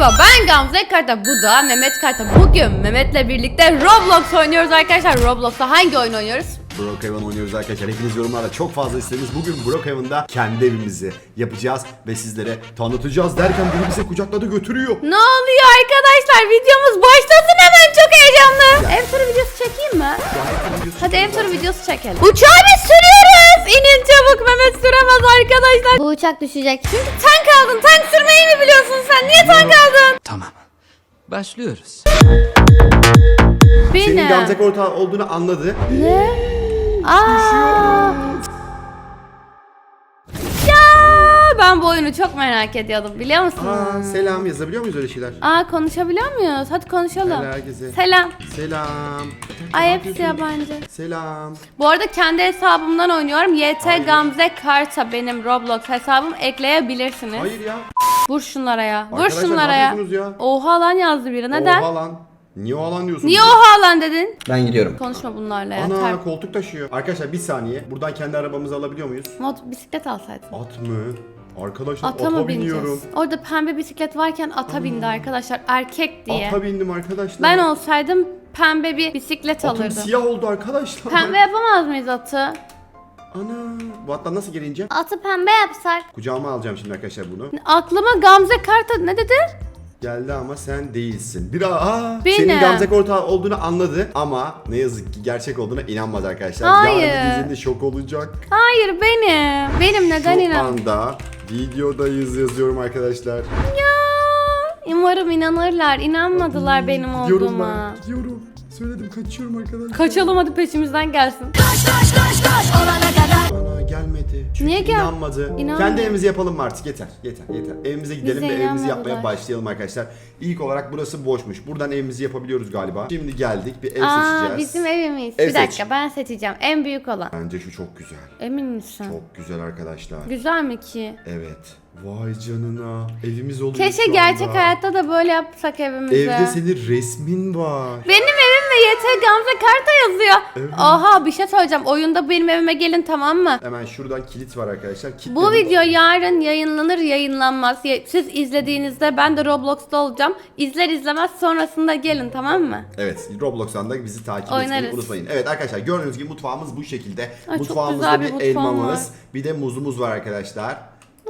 Merhaba ben Gamze Karta. Bu da Mehmet Karta. Bugün Mehmet'le birlikte Roblox oynuyoruz arkadaşlar. Roblox'ta hangi oyun oynuyoruz? Brookhaven oynuyoruz arkadaşlar. Hepiniz yorumlarda çok fazla istediniz. Bugün Brookhaven'da kendi evimizi yapacağız ve sizlere tanıtacağız derken biri bizi kucakladı götürüyor. Ne oluyor arkadaşlar? Videomuz başlasın hemen çok heyecanlı. Ev turu videosu çekeyim mi? Hadi ev turu videosu çekelim. Uçağı biz sürüyoruz. İnin çabuk Mehmet süremez arkadaşlar. Bu uçak düşecek. Çünkü tank aldın. Tank sürmeyi mi biliyorsun sen? Niye tank aldın? Tamam. Başlıyoruz. Senin Benim. Gamze Korta olduğunu anladı. Ne? Aa. Ben bu oyunu çok merak ediyordum biliyor musun? Aa, selam yazabiliyor muyuz öyle şeyler? Aa konuşabiliyor muyuz? Hadi konuşalım. Selam herkese. Selam. Selam. Ay hepsi yabancı. Selam. Bu arada kendi hesabımdan oynuyorum. YT Gamze Karta benim Roblox hesabım ekleyebilirsiniz. Hayır ya. Vur şunlara ya. Vur Arkadaşlar, şunlara ne ya. yapıyorsunuz ya? Oha lan yazdı biri. Neden? Oha lan. Niye oha lan diyorsun? Niye oha lan dedin? Ben gidiyorum. Konuşma bunlarla ya. Ana Ter- koltuk taşıyor. Arkadaşlar bir saniye. Buradan kendi arabamızı alabiliyor muyuz? Mod bisiklet alsaydın. At mı? Arkadaşlar Ata ata, mı biniyorum. bineceğiz? Orada pembe bisiklet varken ata bindi arkadaşlar. Erkek diye. Ata bindim arkadaşlar. Ben olsaydım pembe bir bisiklet Atım alırdım. siyah oldu arkadaşlar. Pembe yapamaz mıyız atı? Ana. Bu attan nasıl geri ineceğim? Atı pembe yapsak. Kucağıma alacağım şimdi arkadaşlar bunu. Aklıma Gamze Karta ne dedi? Geldi ama sen değilsin. Bir aa, Benim. senin Gamze Korta olduğunu anladı ama ne yazık ki gerçek olduğuna inanmadı arkadaşlar. Hayır. Yarın izinde şok olacak. Hayır benim. Benim neden Şu inan? anda videodayız yazıyorum arkadaşlar. Ya, umarım inanırlar. İnanmadılar benim Gidiyorum olduğuma. ben. Gidiyorum. Söyledim kaçıyorum arkadaşlar. Kaçalım hadi peşimizden gelsin. Bana gelmedi. Çünkü Niye gel- inanmadı. İnanmıyor. Kendi evimizi yapalım mı artık? Yeter. Yeter. Yeter. Evimize gidelim Bize ve evimizi inanmadılar. yapmaya başlayalım arkadaşlar. İlk olarak burası boşmuş. Buradan evimizi yapabiliyoruz galiba. Şimdi geldik. Bir ev Aa seçeceğiz. bizim evimiz. Ev bir dakika seç. ben seçeceğim. En büyük olan. Bence şu çok güzel. Emin misin? Çok güzel arkadaşlar. Güzel mi ki? Evet. Vay canına. Evimiz oluyor Keşke şu gerçek anda. hayatta da böyle yapsak evimizi. Evde senin resmin var. Benim evim ve YT Gamze Karta yazıyor. Evet. Oha bir şey söyleyeceğim. Oyunda benim evime gelin tamam mı? Hemen şuradan kilit var arkadaşlar. Kilitledik. Bu video yarın yayınlanır yayınlanmaz. Siz izlediğinizde ben de Roblox'ta olacağım. İzler izlemez sonrasında gelin tamam mı? Evet Roblox'tan da bizi takip Oynarız. etmeyi unutmayın. Evet arkadaşlar gördüğünüz gibi mutfağımız bu şekilde. Ay, Mutfağımızda bir bir, elmamız, var. bir de muzumuz var arkadaşlar.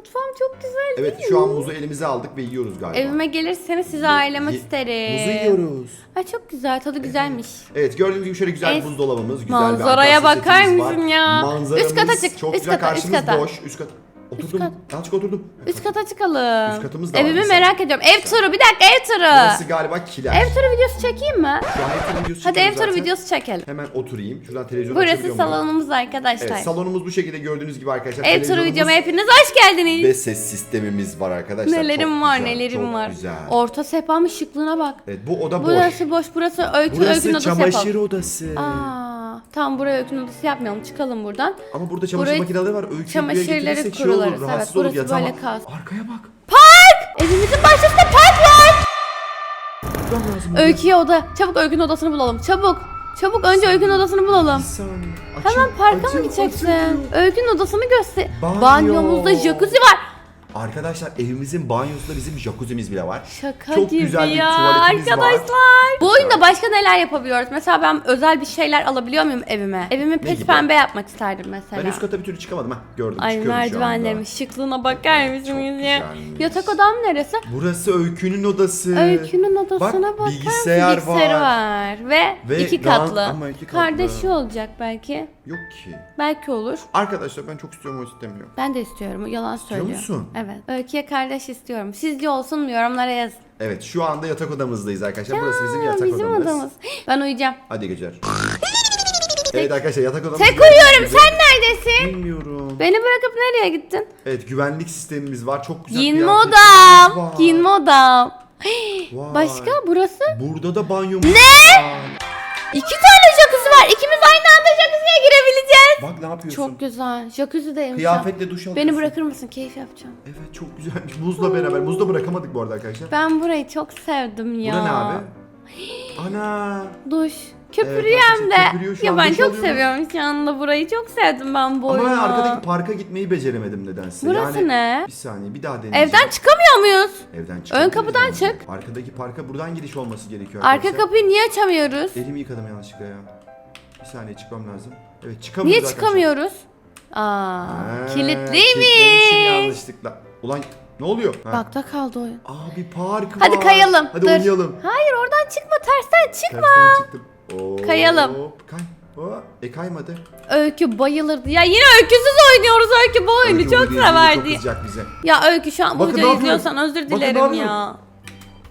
Mutfağım çok güzel Evet değil şu an muzu elimize aldık ve yiyoruz galiba. Evime gelirseniz sizi ağırlamak Ye- isterim. Muzu yiyoruz. Ay çok güzel tadı güzelmiş. Evet gördüğünüz gibi şöyle güzel Es- bir buzdolabımız, güzel Manzaraya bir arkadaşlar bakar setimiz var. mısın ya? Manzaramız Üst kata çık, Çok üst güzel kata, üst karşımız kata. boş. Üst kat. Oturdum. kat. Azıcık oturdum. Üst kata çıkalım. Üst katımız da var Evimi mesela. merak ediyorum. Ev turu bir dakika ev turu. Burası galiba kiler. Ev turu videosu çekeyim mi? Şu an ev turu videosu Hadi ev çekiyoruz turu zaten. videosu çekelim. Hemen oturayım. Şuradan televizyon Burası açabiliyor muyum? salonumuz arkadaşlar. Evet salonumuz bu şekilde gördüğünüz gibi arkadaşlar. ev turu Televizyonumuz videoma hepiniz hoş geldiniz. Ve ses sistemimiz var arkadaşlar. Nelerim Çok var güzel, nelerim çok var. güzel. Orta sehpamın şıklığına bak. Evet bu oda boş. Burası boş burası öykü öykünün Burası odası çamaşır yapalım. odası. Aa, tamam buraya öykünün odası yapmayalım çıkalım buradan. Ama burada çamaşır Burayı- makineleri var. Öykü çamaşırları şey kurularız, olur. evet, Rahatsız olur burası yatağıma. böyle kalsın. Arkaya bak. Evimizin bahçesinde park var. Buradan lazım. Öyküye oda. Çabuk öykünün odasını bulalım. Çabuk. Çabuk önce öykünün odasını bulalım. Bir saniye. Açıl, Hemen parka açıl, mı gideceksin? açıl. Öykünün odasını göster. Banyo. Banyomuzda jacuzzi var. Arkadaşlar evimizin banyosunda bizim jacuzzi'miz bile var. Şaka Çok gibi güzel bir ya tuvaletimiz var. arkadaşlar. Bu oyunda başka neler yapabiliyoruz? Mesela ben özel bir şeyler alabiliyor muyum evime? Evimi pes gibi? pembe yapmak isterdim mesela. Ben üst kata bir türlü çıkamadım ha. Gördüm Ay çıkıyorum şu merdivenlerimin anda. şıklığına bakar mısınız ya? güzelmiş. Yatak odam neresi? Burası Öykü'nün odası. Öykünün odasına Bak, bakar bilgisayar mısın? Bilgisayarı var. var. Ve, Ve iki katlı. ama iki katlı. Kardeşi olacak belki. Yok ki. Belki olur. Arkadaşlar ben çok istiyorum o istemiyorum. Ben de istiyorum. Yalan söylüyor. musun? Evet. Öykü'ye kardeş istiyorum. Sizce olsun mu? Yorumlara yazın. Evet şu anda yatak odamızdayız arkadaşlar. Burası bizim yatak bizim odamız. Ben uyuyacağım. Hadi geceler. evet arkadaşlar yatak odamız. Tek uyuyorum. Sen neredesin? Bilmiyorum. Beni bırakıp nereye gittin? Evet güvenlik sistemimiz var. Çok güzel Giyinme kıyafetlerimiz odam. var. Giyinme odam. Vay. Başka burası? Burada da banyomuz ne? var. İki tane jacuzzi var. İkimiz aynı anda girebileceğiz. Bak ne yapıyorsun? Çok güzel. Jacuzzi deyim Kıyafetle duş alıyorsun. Beni bırakır mısın? Keyif yapacağım. Evet çok güzelmiş. Muzla beraber. Muzla bırakamadık bu arada arkadaşlar. Ben burayı çok sevdim ya. Bu da ne abi? Ana. Duş. Köpürüyor Evet, de. şu Ya an. ben Duş çok seviyorum şu anda burayı. Çok sevdim ben bu Ama oyunu. ben arkadaki parka gitmeyi beceremedim nedense. Burası yani, ne? Bir saniye bir daha deneyeceğim. Evden çıkamıyor muyuz? Evden çıkabiliriz kapıdan yani. çık. Arkadaki parka buradan giriş olması gerekiyor Arka arkadaşlar. kapıyı niye açamıyoruz? Elimi yıkadım yanlışlıkla ya. Saniye çıkmam lazım. Evet çıkamıyoruz Niye arkadaşlar. çıkamıyoruz? Aa, Ha, kilitliymiş. kilitlemişim yanlışlıkla. Ulan ne oluyor? Ha. Bakta kaldı oyun. Aa bir park Hadi var. kayalım. Hadi Dur. oynayalım. Hayır oradan çıkma tersten çıkma. Tersten çıktım. Oo, Kayalım. Kay. Oo, E kaymadı. Öykü bayılırdı. Ya yine öyküsüz oynuyoruz. Öykü bu oyunu Öykü çok bu Çok severdi. kızacak bize. Ya Öykü şu an Bakın ne yapıyorum? izliyorsan özür Bakın ne dilerim yapıyorum? ya.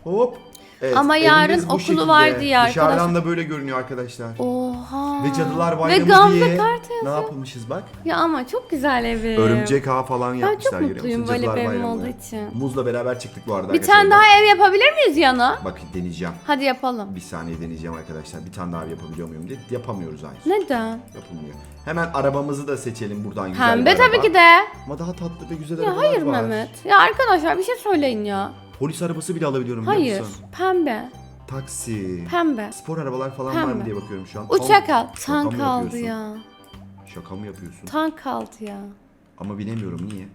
Hop. Evet, Ama yarın bu okulu şekilde. var diye Dışarıdan arkadaşlar. da böyle görünüyor arkadaşlar. Oha. Ve Cadılar Ve Bayramı Gamze diye kart ne yazıyor. yapılmışız bak. Ya ama çok güzel evim. Örümcek ağ falan Ben yapmışlar çok görüyor mutluyum böyle Cadılar bir evim Bayramı. olduğu için. Muzla beraber çıktık bu arada Bir tane daha ev yapabilir miyiz yana? Bak deneyeceğim. Hadi yapalım. Bir saniye deneyeceğim arkadaşlar. Bir tane daha yapabiliyor muyum diye. Yapamıyoruz hayır. Neden? Yapılmıyor. Hemen arabamızı da seçelim buradan güzel Pembe bir araba. tabii ki de. Ama daha tatlı ve güzel Ya arabalar hayır var. Mehmet. Ya arkadaşlar bir şey söyleyin ya. Polis arabası bile alabiliyorum biliyor Hayır. musun? Pembe. Taksi. Pembe. Spor arabalar falan var Pembe. mı diye bakıyorum şu an. Uçak al. şaka mı Tank aldı yapıyorsun? ya. Şaka mı yapıyorsun? Tank aldı ya. Ama bilemiyorum niye.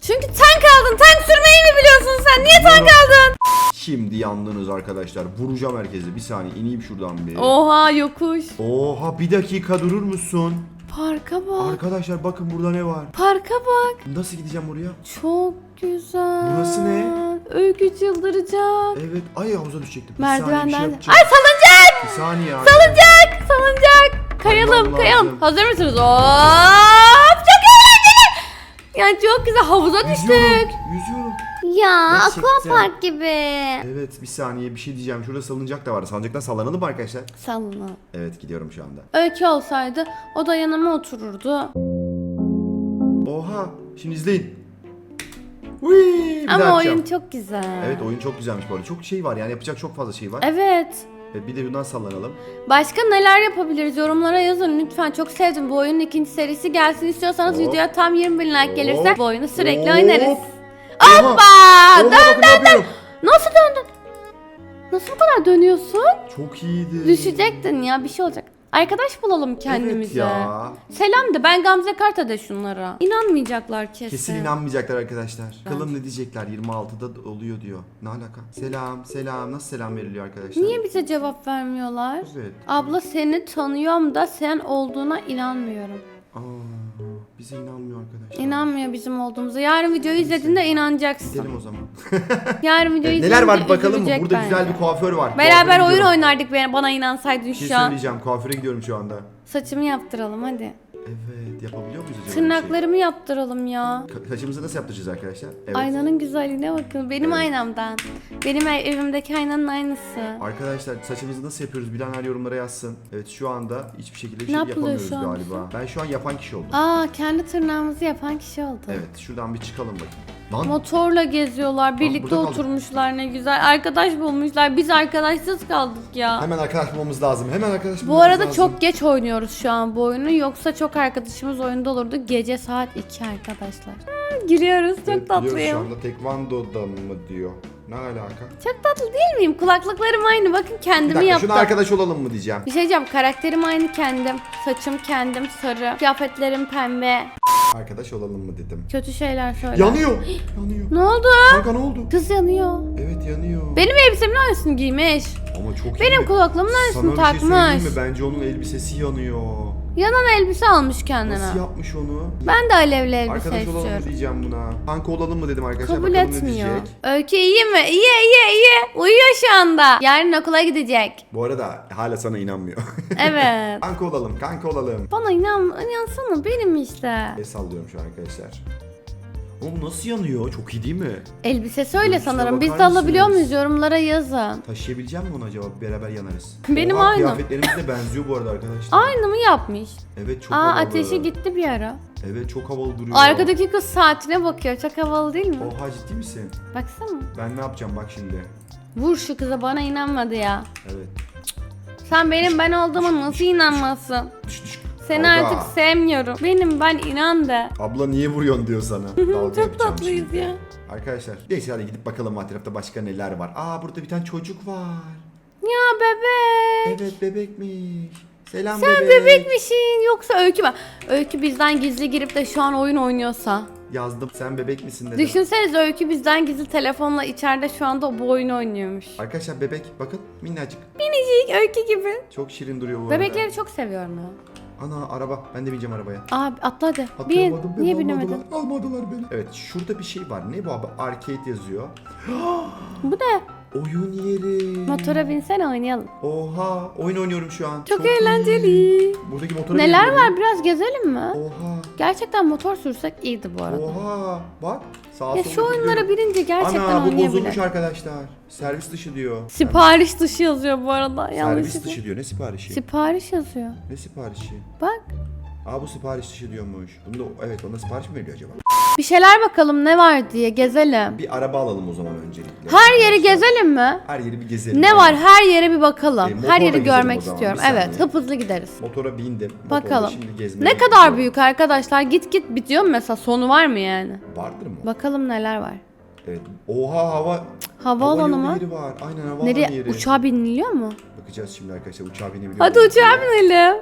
Çünkü tank aldın. Tank sürmeyi mi biliyorsun sen? Niye tank aldın? Şimdi yandınız arkadaşlar. Vuracağım herkese. Bir saniye ineyim şuradan bir. Oha yokuş. Oha bir dakika durur musun? Parka bak. Arkadaşlar bakın burada ne var? Parka bak. Nasıl gideceğim oraya? Çok güzel. Burası ne? Öykü çıldıracak. Evet. Ay havuza düşecektim. Bir saniye, bir şey Merdivenden. yapacağım. Ay salıncak. Bir saniye abi. Salıncak. Salıncak. Kayalım Kaymam kayalım. Hazır mısınız? Hop. Çok eğlenceli. Yani çok güzel havuza düştük. Yüzüyorum. Yüzüyorum. Ya Gerçekten. aquapark gibi. Evet bir saniye bir şey diyeceğim. Şurada salıncak da var. Salıncaktan sallanalım mı arkadaşlar? Sallana. Evet gidiyorum şu anda. Öykü olsaydı o da yanıma otururdu. Oha. Şimdi izleyin. Bir Ama oyun yapacağım. çok güzel. Evet oyun çok güzelmiş bu arada. Çok şey var yani yapacak çok fazla şey var. Evet. Evet, bir de bundan sallanalım. Başka neler yapabiliriz? Yorumlara yazın lütfen. Çok sevdim. Bu oyunun ikinci serisi gelsin istiyorsanız Hop. videoya tam 20 bin like gelirse Hop. bu oyunu sürekli Hop. oynarız. Hoppa! Dön dön dön. Nasıl döndün? Nasıl bu kadar dönüyorsun? Çok iyiydi. Düşecektin ya bir şey olacak. Arkadaş bulalım kendimize. Evet ya. Selam de ben Gamze Karta de şunlara. İnanmayacaklar kesin. Kesin inanmayacaklar arkadaşlar. Bakalım ne diyecekler 26'da oluyor diyor. Ne alaka? Selam selam. Nasıl selam veriliyor arkadaşlar? Niye bize cevap vermiyorlar? Evet. Abla seni tanıyorum da sen olduğuna inanmıyorum. Aa, bize inanmıyor arkadaşlar. İnanmıyor bizim olduğumuza. Yarın videoyu izlediğinde inanacaksın. Gidelim o zaman. Yarın videoyu Evet, neler var bir bakalım mı? üzülecek Burada bence. güzel bir kuaför var. Beraber Kuaföre oyun gidiyorum. oynardık bana, bana inansaydın Bir şey şu an. söyleyeceğim. Kuaföre gidiyorum şu anda. Saçımı yaptıralım hadi. Evet yapabiliyor muyuz acaba? bir? Tırnaklarımı yaptıralım ya. Ka- Saçımızı nasıl yaptıracağız arkadaşlar? Evet. Aynanın güzelliğine bakın. Benim aynamdan. Benim ev- evimdeki aynanın aynısı. Arkadaşlar saçımızı nasıl yapıyoruz bilenler yorumlara yazsın. Evet şu anda hiçbir şekilde bir Ne şey yapılıyor yapamıyoruz şu an galiba. Ben şu an yapan kişi oldum. Aa kendi tırnağımızı yapan kişi oldu. Evet şuradan bir çıkalım bakayım. Lan Motorla geziyorlar. Birlikte burada kaldık. oturmuşlar ne güzel. Arkadaş bulmuşlar. Biz arkadaşsız kaldık ya. hemen arkadaş bulmamız lazım. Hemen arkadaş Bu bulmamız arada lazım. çok geç oynuyoruz şu an bu oyunu. Yoksa çok arkadaşımız oyunda olurdu. Gece saat 2 arkadaşlar. Ha, Giriyoruz. Çok Evet, tatlıyım. Şu anda tekvandoda mı diyor. Ne alaka? Çok tatlı değil miyim? Kulaklıklarım aynı. Bakın Bir kendimi dakika yaptım. şuna arkadaş olalım mı diyeceğim. Bir şey diyeceğim. Karakterim aynı kendim. Saçım kendim sarı. Kıyafetlerim pembe. Arkadaş olalım mı dedim. Kötü şeyler söyle. Yanıyor. yanıyor. Ne oldu? Kanka ne oldu? Kız yanıyor. Evet yanıyor. Benim elbisemin aynısını giymiş. Ama çok iyi. Benim kulaklığımın Sana aynısını bir şey söyleyeyim takmış. mi? Bence onun elbisesi yanıyor. Yanan elbise almış kendine. Nasıl yapmış onu? Ben de alevli elbise Arkadaş olalım mı istiyorum. diyeceğim buna. Kanka olalım mı dedim arkadaşlar. Kabul Bakalım ne etmiyor. diyecek. Öykü iyi mi? İyi iyi iyi. Uyuyor şu anda. Yarın okula gidecek. Bu arada hala sana inanmıyor. Evet. kanka olalım, kanka olalım. Bana inan, inansana benim işte. El sallıyorum şu an arkadaşlar. Oğlum nasıl yanıyor? Çok iyi değil mi? Elbisesi öyle Elbiseye sanırım. Biz bakar de alabiliyor mısınız? muyuz? Yorumlara yazın. Taşıyabilecek mi onu acaba? Beraber yanarız. Benim Oha, aynı. Kıyafetlerimiz de benziyor bu arada arkadaşlar. Aynı mı yapmış? Evet çok Aa havalı. ateşi gitti bir ara. Evet çok havalı duruyor. Arkadaki kız saatine bakıyor. Çok havalı değil mi? Oha ciddi misin? Baksana. Ben ne yapacağım bak şimdi. Vur şu kıza bana inanmadı ya. Evet. Sen benim ben olduğuma nasıl? Düş düş. Seni Kavga. artık sevmiyorum. Benim ben inan de. Abla niye vuruyorsun diyor sana. Dalga Çok yapacağım tatlıyız şimdi. ya. Arkadaşlar neyse hadi gidip bakalım alt tarafta başka neler var. Aa burada bir tane çocuk var. Ya bebek. Evet bebekmiş. Selam Sen bebek. bebekmişsin yoksa Öykü mü? Öykü bizden gizli girip de şu an oyun oynuyorsa. Yazdım. Sen bebek misin dedim. Düşünsenize Öykü bizden gizli telefonla içeride şu anda bu oyunu oynuyormuş. Arkadaşlar bebek bakın minnacık. Minicik Öykü gibi. Çok şirin duruyor bu Bebekleri arada. çok seviyorum ya. Ana araba. Ben de bineceğim arabaya. Abi atla hadi. Bin. Atlayamadım, beni Niye almadılar. binemedin? Almadılar beni. Evet şurada bir şey var. Ne bu abi? Arcade yazıyor. Bu ne? Oyun yeri. Motora binsene oynayalım. Oha. Oyun oynuyorum şu an. Çok, iyi. eğlenceli. Buradaki motora Neler binelim. var biraz gezelim mi? Oha. Gerçekten motor sürsek iyiydi bu arada. Oha. Bak. Sağa Ya sola şu oyunlara binince gerçekten Ana bu oynayabilir. bozulmuş arkadaşlar. Servis dışı diyor. Sipariş dışı yazıyor bu arada. Servis Yanlış dışı diyor. Ne siparişi? Sipariş yazıyor. ne siparişi? Bak. Aa bu sipariş dışı diyormuş. Bunda evet ona sipariş mi veriyor acaba? Bir şeyler bakalım ne var diye gezelim. Bir araba alalım o zaman öncelikle. Her yeri gezelim mi? Her yeri bir gezelim. Ne var her yere bir bakalım. E, her yeri görmek istiyorum. Evet, hıp hızlı gideriz. Motora bindim. Motorla Bakalım. Şimdi gezmeye Ne kadar gidiyorum. büyük arkadaşlar. Git git bitiyor mu mesela? Sonu var mı yani? Vardır mı? Bakalım neler var. Evet. Oha hava. Havaalanı hava mı? var. Aynen havaalanı Nereye? yeri. Uçağa biniliyor mu? Bakacağız şimdi arkadaşlar uçağa binebiliyor Hadi uçağa binelim.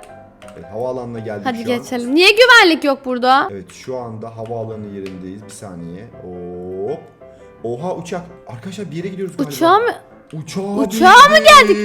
Evet, havaalanına geldik Hadi şu an. geçelim. Niye güvenlik yok burada? Evet şu anda havaalanı yerindeyiz. Bir saniye. Hop. Oha uçak. Arkadaşlar bir yere gidiyoruz galiba. Uçağa mı? Uçağa, Uçağa mı geldik?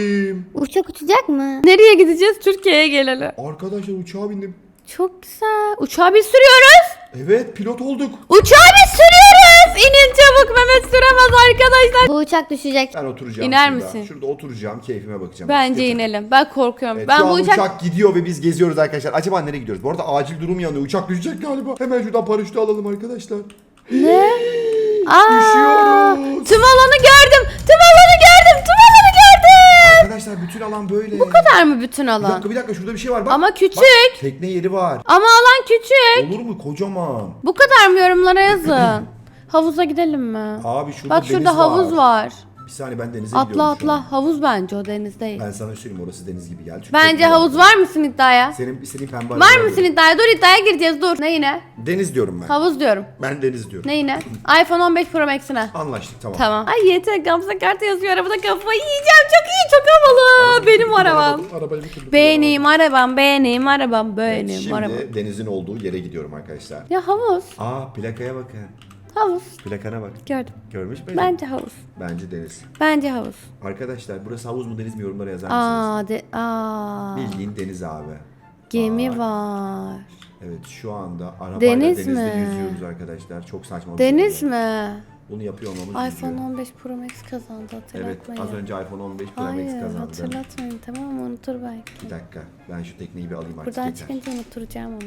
Uçak uçacak mı? Nereye gideceğiz? Türkiye'ye gelelim. Arkadaşlar uçağa bindim. Çok güzel. Uçağa biz sürüyoruz. Evet pilot olduk. Uçağa biz sürüyoruz. İnin çabuk Mehmet süremez arkadaşlar. Bu uçak düşecek. Ben oturacağım İner şurada. misin? Şurada oturacağım keyfime bakacağım. Bence Yeter. inelim. Ben korkuyorum. Evet, ben şu bu an uçak... uçak... gidiyor ve biz geziyoruz arkadaşlar. Acaba nereye gidiyoruz? Bu arada acil durum yanıyor. Uçak düşecek galiba. Hemen şuradan paraşütü alalım arkadaşlar. Ne? Aa, Düşüyoruz. tüm alanı gördüm. Tüm alanı gördüm. Tüm alanı gördüm. Arkadaşlar bütün alan böyle. Bu kadar mı bütün Bir alan? dakika bir dakika şurada bir şey var bak. Ama küçük. Bak, tekne yeri var. Ama alan küçük. Olur mu kocaman? Bu kadar mı yorumlara yazın. Havuza gidelim mi? Abi şurada Bak deniz şurada havuz var. Bir saniye ben denize Atla gidiyorum şu an. atla. Havuz bence o deniz değil. Ben sana söyleyeyim orası deniz gibi geldi. Çünkü Bence havuz var mısın iddiaya? Senin, senin pembe Var arabalar mısın var. iddiaya? Dur iddiaya gireceğiz dur. Ne yine? Deniz diyorum ben. Havuz diyorum. Ben deniz diyorum. Ne yine? iPhone 15 Pro Max'ine. Anlaştık tamam. Tamam. Ay yeter Gamze kartı yazıyor arabada kafayı yiyeceğim. Çok iyi çok havalı. Benim arabam. Arabayı bir türlü Benim arabam benim arabam benim Şimdi arabam. denizin olduğu yere gidiyorum arkadaşlar. Ya havuz. Aa plakaya bakın. Havuz. Plakana bak. Gördüm. Görmüş müydün? Bence havuz. Bence deniz. Bence havuz. Arkadaşlar burası havuz mu deniz mi yorumlara yazar mısınız? Aa, de, aa. Bildiğin deniz abi. Gemi var. Evet şu anda arabayla Deniz denizde mi? yüzüyoruz arkadaşlar. Çok saçma bir Deniz bu. mi? Bunu yapıyor olmamız iPhone üzüyor. 15 Pro Max kazandı Evet hatırlatmayın. az önce iPhone 15 Pro Max Hayır kazandım. hatırlatmayın tamam mı unutur belki. Bir dakika ben şu tekneyi bir alayım artık Buradan yeter. çıkınca unutturacağım onu.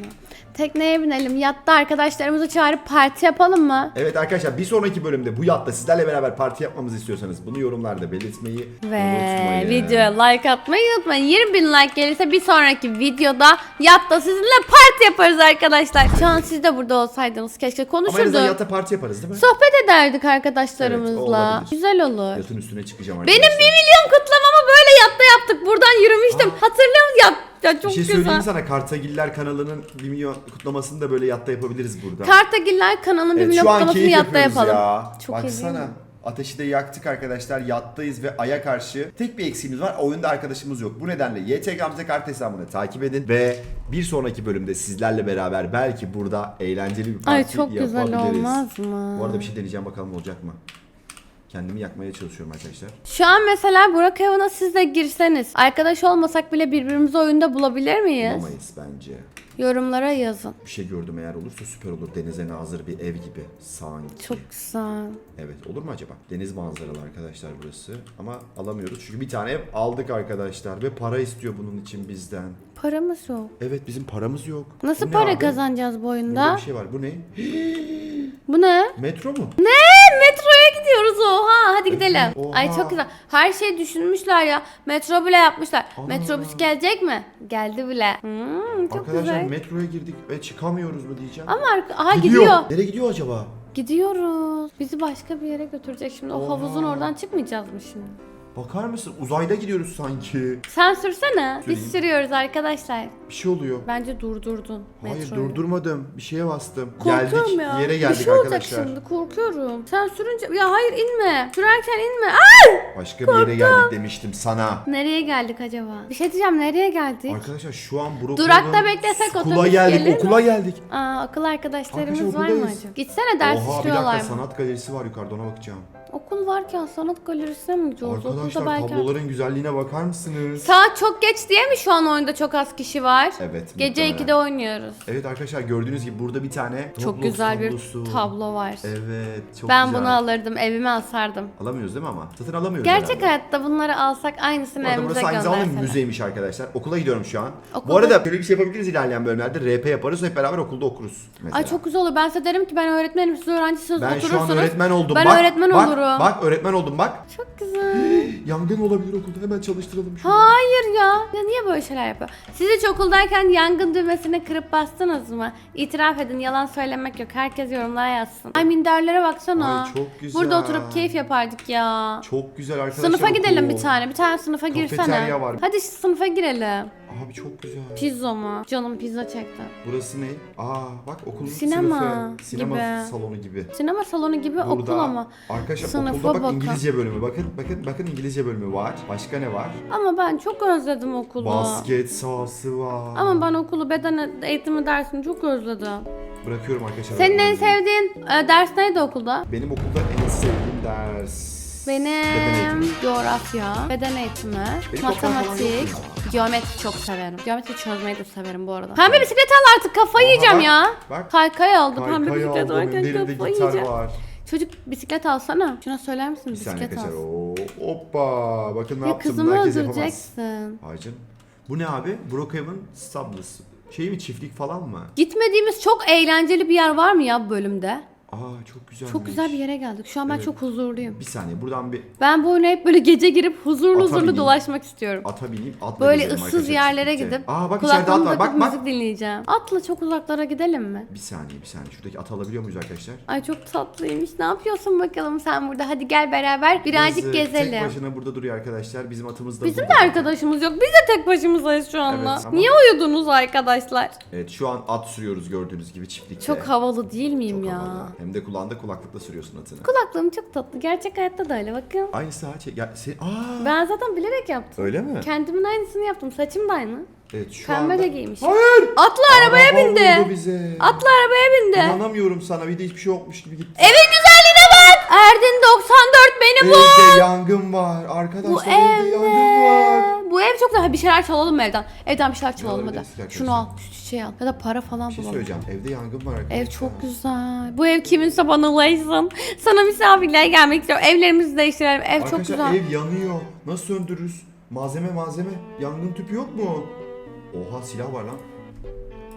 Tekneye binelim. Yatta arkadaşlarımızı çağırıp parti yapalım mı? Evet arkadaşlar bir sonraki bölümde bu yatta sizlerle beraber parti yapmamızı istiyorsanız bunu yorumlarda belirtmeyi Ve unutmayın. videoya like atmayı unutmayın. 20 bin like gelirse bir sonraki videoda yatta sizinle parti yaparız arkadaşlar. Şu an siz de burada olsaydınız keşke Ama en azından konuşurduk. yatta parti yaparız değil mi? Sohbet ederdik Evet, o arkadaşlarımızla. olabilir. Güzel olur. Yatın üstüne çıkacağım Benim arkadaşlar. 1 milyon kutlamamı böyle yatta yaptık. Buradan yürümüştüm. Hatırlıyor musun? Ya, ya Bir çok şey güzel. söyleyeyim sana Kartagiller kanalının 1 milyon kutlamasını da böyle yatta yapabiliriz burada. Kartagiller kanalının 1 Evet, milyon şu an kutlamasını keyif yatta yapıyoruz yapalım. ya. Çok iyi değil Baksana. mi? Ateşi de yaktık arkadaşlar. Yattayız ve aya karşı tek bir eksiğimiz var. Oyunda arkadaşımız yok. Bu nedenle YT Gamze Kart hesabını takip edin ve bir sonraki bölümde sizlerle beraber belki burada eğlenceli bir parti Ay çok güzel yapabiliriz. olmaz mı? Bu arada bir şey deneyeceğim bakalım olacak mı? Kendimi yakmaya çalışıyorum arkadaşlar. Şu an mesela Burak Evan'a siz de girseniz arkadaş olmasak bile birbirimizi oyunda bulabilir miyiz? Bulamayız bence. Yorumlara yazın. Bir şey gördüm eğer olursa süper olur. Denize nazır bir ev gibi sanki. Çok güzel. Evet olur mu acaba? Deniz manzaralı arkadaşlar burası. Ama alamıyoruz çünkü bir tane ev aldık arkadaşlar ve para istiyor bunun için bizden. Paramız yok. Evet bizim paramız yok. Nasıl Bu ne para abi? kazanacağız bu Burada oyunda? bir şey var. Bu ne? Bu ne? Metro mu? Ne? Gidiyoruz oha. Hadi gidelim. Oha. Ay çok güzel. Her şey düşünmüşler ya. Metro bile yapmışlar. Ana. Metrobüs gelecek mi? Geldi bile. Hmm, çok Arkadaşlar güzel. metroya girdik ve çıkamıyoruz mu diyeceğim. Ama aha gidiyor. Nereye gidiyor acaba? Gidiyoruz. Bizi başka bir yere götürecek şimdi. O Oha. havuzun oradan çıkmayacağız mı şimdi? Bakar mısın? Uzayda gidiyoruz sanki. Sen sürsene. Biz Süreyim. sürüyoruz arkadaşlar. Bir şey oluyor. Bence durdurdun Hayır metroyu. durdurmadım. Bir şeye bastım. Korkuyorum geldik. ya. Yere bir geldik şey olacak arkadaşlar. şimdi korkuyorum. Sen sürünce ya hayır inme. Sürerken inme. Aa! Başka bir yere geldik demiştim sana. Nereye geldik acaba? Bir şey diyeceğim nereye geldik? Arkadaşlar şu an Brookhaven Durakta beklesek Okula otobüs geldik. gelir mi? okula geldik. Aa akıl arkadaşlarımız Arkadaşlar, var mı okuldayız. acaba? Gitsene ders Oha bir dakika mı? sanat galerisi var yukarıda ona bakacağım. Okul varken sanat galerisine mi gidiyoruz? Arkadaşlar Okulda belki... tabloların güzelliğine bakar mısınız? Saat çok geç diye mi şu an oyunda çok az kişi var? Evet. Gece muhtemelen. 2'de oynuyoruz. Evet arkadaşlar gördüğünüz gibi burada bir tane Çok Roblox güzel bir tablosu. tablo var. Evet çok ben güzel. bunu alırdım, evime asardım. Alamıyoruz değil mi ama? Satın alamıyoruz Gerçek herhalde. hayatta bunları alsak aynısını Bu arada evimize burası aynı zamanda gönderseler. müzeymiş arkadaşlar. Okula gidiyorum şu an. Okulda- Bu arada böyle bir şey yapabiliriz ilerleyen bölümlerde. RP yaparız hep beraber okulda okuruz. Mesela. Ay çok güzel olur. Ben size derim ki ben öğretmenim, siz öğrencisiniz, ben oturursunuz. şu an öğretmen oldum. Ben bak, öğretmen bak, olurum. Bak öğretmen oldum bak. Çok güzel. Yangın olabilir okulda hemen çalıştıralım şunu. Hayır ya. Ya niye böyle şeyler yapıyor? Siz hiç okuldayken yangın düğmesine kırıp bastınız mı? İtiraf edin. Yalan söylemek yok. Herkes yorumlara yazsın. Ay minderlere baksana. Ay, çok güzel. Burada oturup keyif yapardık ya. Çok güzel arkadaşlar. Sınıfa gidelim bir tane. Bir tane sınıfa girsene. Kafeterya var. Hadi şu sınıfa girelim. Abi çok güzel. Pizza mı? Canım pizza çekti. Burası ne? Aa bak okulun Sinema sınıfı. Sinema gibi. salonu gibi. Sinema salonu gibi Burada okul ama. arkadaşlar Sınıfa okulda bak bakın. İngilizce bölümü. Bakın bakın bakın İngilizce bölümü var. Başka ne var? Ama ben çok özledim okulu. Basket sahası var. Ama ben okulu beden eğitimi dersini çok özledim. Bırakıyorum arkadaşlar. Senin en sevdiğin e, ders neydi okulda? Benim okulda en sevdiğim ders. Beden Benim eğitimi. coğrafya, beden eğitimi, Benim matematik. Geometri çok severim. Geometri çözmeyi de severim bu arada. Pembe bisiklet al artık kafayı yiyeceğim bak, ya. bak. Kaykay aldı pembe Kaykay bisiklet aldım. varken Elimde kafayı gitar yiyeceğim. var. Çocuk bisiklet alsana. Şuna söyler misin Bir saniye bisiklet al. Oo, hoppa. Bakın ne Ya yaptım. kızımı Herkes yapamaz. öldüreceksin. Hayır canım. Bu ne abi? Brookhaven Stables. Şey mi çiftlik falan mı? Gitmediğimiz çok eğlenceli bir yer var mı ya bu bölümde? Aa çok güzel. Çok güzel bir yere geldik. Şu an ben Evet. çok huzurluyum. Bir saniye buradan bir Ben bu oyuna hep böyle gece girip huzurlu Ata huzurlu bineyim. dolaşmak istiyorum. ata bineyim atla Böyle gezelim ıssız arkadaşlar yerlere gidip Aa bak içeride at kulaklığımı var. takıp Bak bak. müzik dinleyeceğim. Atla çok uzaklara gidelim mi? Bir saniye bir saniye. Şuradaki at alabiliyor muyuz arkadaşlar? Ay çok tatlıymış. Ne yapıyorsun bakalım sen burada? Hadi gel beraber birazcık gezelim. Tek başına burada duruyor arkadaşlar. Bizim atımız da Bizim de burada. arkadaşımız yok. Biz de tek başımızdayız şu anda. Evet, ama- Niye uyudunuz arkadaşlar? Evet şu an at sürüyoruz gördüğünüz gibi çiftlikte. Çok havalı değil miyim Çok ya? havalı. Hem de kulağında kulaklıkla sürüyorsun atını. Kulaklığım çok tatlı. Gerçek hayatta da öyle bakın. Aynı sağa çek. Ya, sen... Aa, Ben zaten bilerek yaptım. Öyle mi? Kendimin aynısını yaptım. Saçım da aynı. Evet şu Pembe anda... de giymiş. Hayır! Atla arabaya Araba vurdu bindi. bize. Atla arabaya bindi. İnanamıyorum sana. Bir de hiçbir şey yokmuş gibi gitti. Evin güzelliğine bak. Erdin 94 beni bu. Evde yangın var. Arkadaşlar Bu evde yangın var. evde. Bu ev çok güzel. Bir şeyler çalalım evden? Evden bir şeyler çalalım hadi. Şunu al, şu çiçeği al. Ya da para falan Bir şey bulalım. söyleyeceğim. Evde yangın var arkadaşlar. Ev çok güzel. Bu ev kiminse bana ulaşsın. Sana misafirler gelmek istiyorum. Evlerimizi değiştirelim. Ev çok Arkadaşlar güzel. ev yanıyor. Nasıl söndürürüz? Malzeme malzeme. Yangın tüpü yok mu? Oha silah var lan.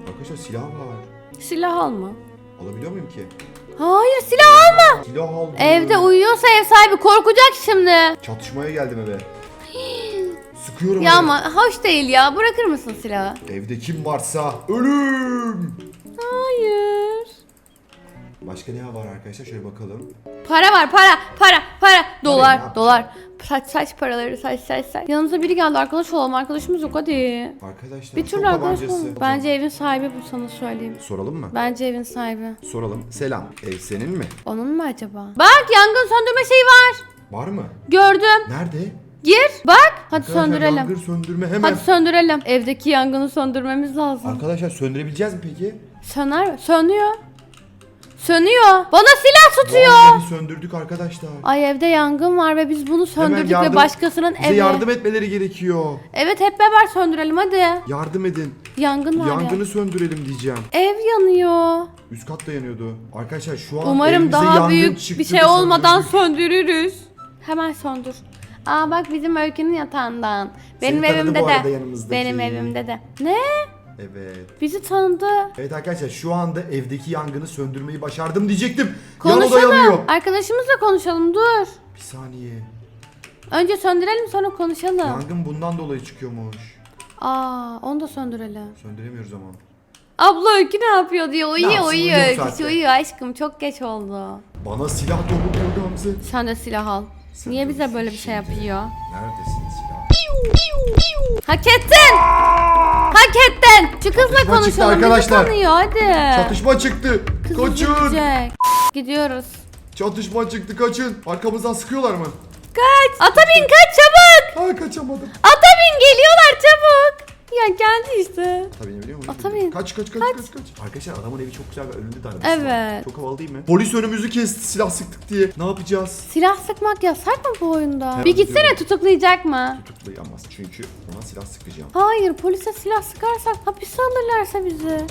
Arkadaşlar silah var. Silah alma. Alabiliyor muyum ki? Hayır silah alma. Silah aldım. Evde uyuyorsa ev sahibi korkacak şimdi. Çatışmaya geldim eve. Sıkıyorum Ya ama hoş değil ya. Bırakır mısın silahı? Evde kim varsa ölüm. Hayır. Başka ne var arkadaşlar? Şöyle bakalım. Para var para para para. Dolar dolar. Saç saç paraları saç saç saç. Yanımıza biri geldi arkadaş olalım. Arkadaşımız yok hadi. Arkadaşlar Bir türlü arkadaş. Bence evin sahibi bu sana söyleyeyim. Soralım mı? Bence evin sahibi. Soralım. Selam. Ev senin mi? Onun mu acaba? Bak yangın söndürme şeyi var. Var mı? Gördüm. Nerede? Gir. Bak. Hadi Arkadaşlar, söndürelim. Yangın söndürme hemen. Hadi söndürelim. Evdeki yangını söndürmemiz lazım. Arkadaşlar söndürebileceğiz mi peki? Söner? Sönüyor. Sönüyor. Bana silah tutuyor. Vallahi söndürdük arkadaşlar. Ay evde yangın var ve biz bunu söndürdük yardım- ve başkasının Bize evi. yardım etmeleri gerekiyor. Evet hep beraber söndürelim hadi. Yardım edin. Yangın var ya. Yangını söndürelim diyeceğim. Ev yanıyor. Üst katta yanıyordu. Arkadaşlar şu an Umarım evimize daha yangın büyük çıktı bir şey ve olmadan söndürürüz. Hemen söndür. Aa bak bizim Öykü'nün yatağından. Benim tanıdı evimde bu arada de. yanımızdaki. Benim evimde de. Ne? Evet. Bizi tanıdı. Evet arkadaşlar şu anda evdeki yangını söndürmeyi başardım diyecektim. Yan oda Konuşalım. Arkadaşımızla konuşalım dur. Bir saniye. Önce söndürelim sonra konuşalım. Yangın bundan dolayı çıkıyormuş. Aa onu da söndürelim. Söndüremiyoruz ama. Abla Öykü ne yapıyor diyor. Uyuyor uyuyor. uyuyor aşkım çok geç oldu. Bana silah doğruluyor Gamze. Sen de silah al. Niye bize böyle bir şey yapıyor? Neredesin silah? Hak ettin. Hak ettin. Şu kızla Çatışma çıktı konuşalım. Bizi arkadaşlar. tanıyor hadi. Çatışma çıktı. Kız Kaçın. üzülecek. Gidiyoruz. Çatışma çıktı kaçın. Arkamızdan sıkıyorlar mı? Kaç. Ata bin kaç çabuk. Ha kaçamadım. Ata bin geliyorlar çabuk. Ya geldi işte. Tabii ne biliyor musun? Ata bin. Kaç kaç kaç Kaç. kaç. Arkadaşlar adamın evi çok güzel ve önünde de arabası var. Evet. Çok havalı değil mi? Polis önümüzü kesti silah sıktık diye. Ne yapacağız? Silah sıkmak yasak mı bu oyunda? Evet, bir gitsene biliyorum. tutuklayacak mı? Tutuklayamaz çünkü ona silah sıkacağım. Hayır polise silah sıkarsak hapise alırlarsa bizi.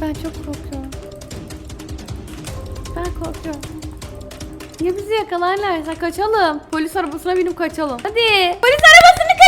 Ben çok korkuyorum. Ben korkuyorum. Ya bizi yakalarlarsa kaçalım. Polis arabasına binip kaçalım. Hadi. Polis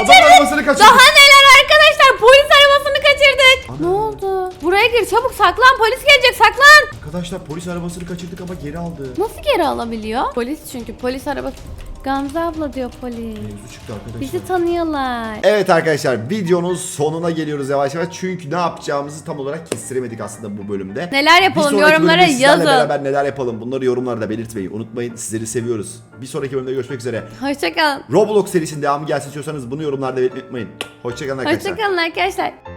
Adam kaçırdık. arabasını. Daha neler arkadaşlar polis arabasını kaçırdık. Ana. Ne oldu? Buraya gir çabuk saklan polis gelecek saklan. Arkadaşlar polis arabasını kaçırdık ama geri aldı. Nasıl geri alabiliyor? Polis çünkü polis arabası. Gamze abla diyor polis. Mevzu çıktı arkadaşlar. Bizi tanıyorlar. Evet arkadaşlar videonun sonuna geliyoruz yavaş yavaş. Çünkü ne yapacağımızı tam olarak kestiremedik aslında bu bölümde. Neler Bir yapalım sonraki yorumlara bölümde sizlerle yazın. beraber neler yapalım bunları yorumlarda belirtmeyi unutmayın. Sizleri seviyoruz. Bir sonraki bölümde görüşmek üzere. Hoşçakalın. Roblox serisinin devamı gelsin istiyorsanız bunu yorumlarda belirtmeyi unutmayın. Hoşçakalın arkadaşlar. Hoşçakalın arkadaşlar.